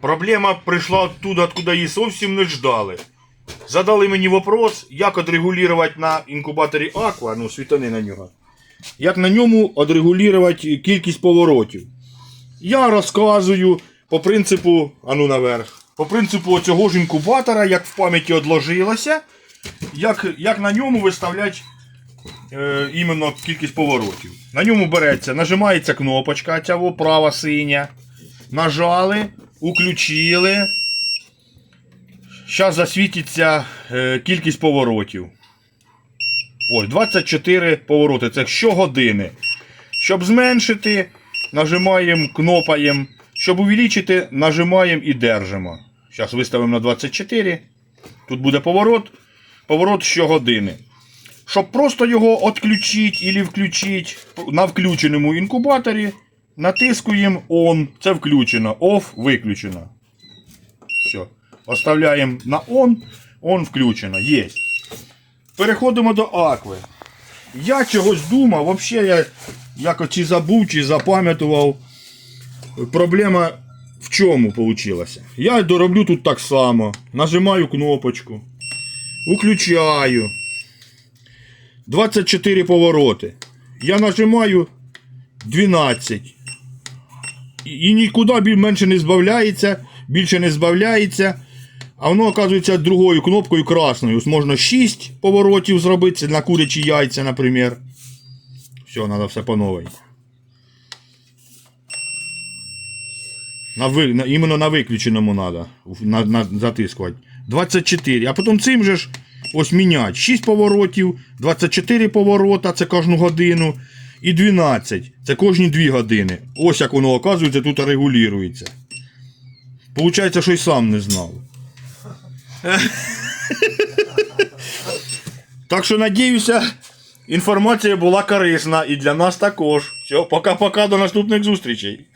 Проблема прийшла оттуда, откуда її зовсім не ждали. Задали мені вопрос, як отрегулювати на інкубаторі Aqua, ну світони на нього. Як на ньому отрегулювати кількість поворотів. Я розказую по принципу, а ну наверх, по принципу цього ж інкубатора, як в пам'яті одложилося, як, як на ньому виставляти е, іменно кількість поворотів. На ньому береться, нажимається кнопочка, ця права синя. Нажали, уключили. Зараз засвітиться е, кількість поворотів. Ось, 24 повороти. Це щогодини. Щоб зменшити, нажимаємо, кнопаємо. Щоб увеличити, нажимаємо і держимо. Зараз виставимо на 24. Тут буде поворот. Поворот щогодини. Щоб просто його відключити або включити на включеному інкубаторі, натискуємо ON. Це включено. OFF виключено. Все. Оставляємо на ON. ON включено. Є. Переходимо до акви. Я чогось думав, взагалі я як чи забув, чи запам'ятував. Проблема в чому вийшла? Я дороблю тут так само. Нажимаю кнопочку. Включаю. 24 повороти. Я нажимаю 12. І, нікуди біль- менше не збавляється, більше не збавляється. А воно, оказується, другою кнопкою красною. Можна 6 поворотів зробити на курячі яйця, наприклад. Все, треба все по новій. На, ви, на, іменно на виключеному треба на, на, затискувати. 24. А потім цим же ж ось міняти. 6 поворотів, 24 поворота, це кожну годину. І 12. Це кожні 2 години. Ось як воно оказується, тут регулюється. Получається, що й сам не знав. Так що надіюся, інформація була корисна і для нас також. Все, пока-пока, до наступних зустрічей.